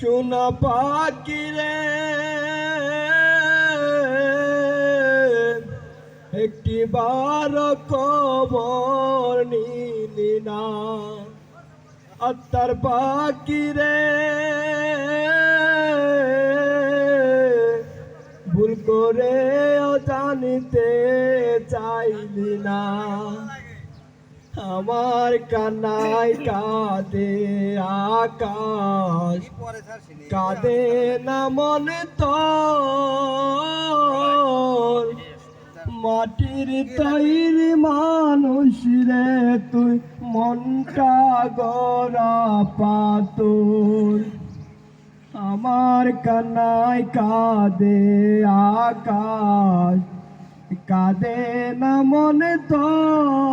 সোনা পাখি রে। একটি বার কবর নিলি না। আত্মার পাখি রে। ভুল করে জানিতে চাইলি না। আমার কান্নায় কাঁদে আকাশ। কাঁদে না মনে তো। মাটির তৈরি মানুষ রে তুই, মনটা গড়া পাতর আমার কান্নায় কাঁদে আকাশ। কাঁদে না মনে তোর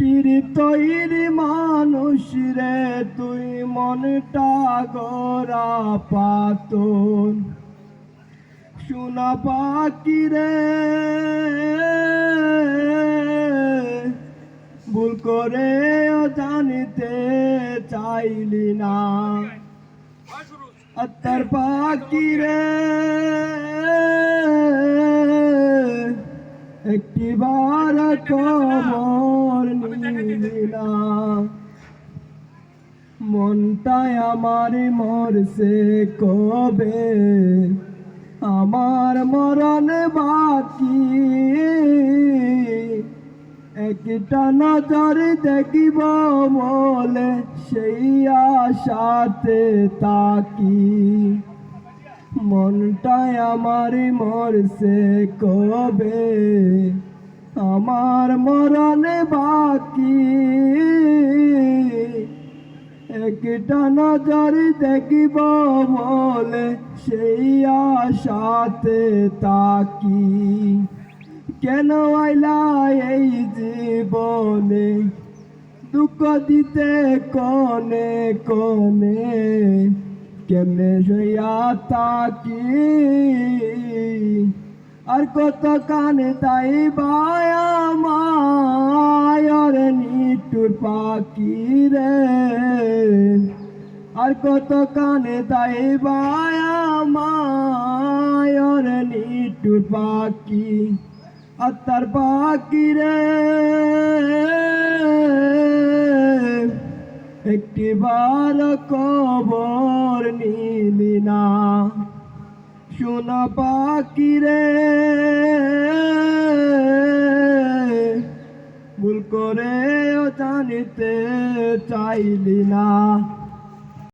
মাটির তৈরি মানুষ রে তুই মনটা গড়া পাতন। সোনা পাখি রে ভুল করে জানিতে চাইলি না। আত্মার পাখি রে একটি বার কবর নিলি মনটায় আমার মরছে কবে? আমার মরণ বাকি। একটা নজর দেখিব বলে সেই আশাতে তাকি মনটায় আমার মরছে কবে? আমার মরণ বাকি। একটা নজর দেখিব বলে সেই আশাতে তাকি কেন আইলা এই জীবনে? দুঃখ দিতে কনে কনে কেমনে সইয়া তাকি আর কত কানে তাই বায়া নিটুর পাখি রে। আর কত কানে তাই বায়া মায়র নিটুর পাখি। আত্মার পাখি রে। একটি বার কবর নিলি না। সোনা পাখি রে। ভুল করে জানিতে চাইলি না।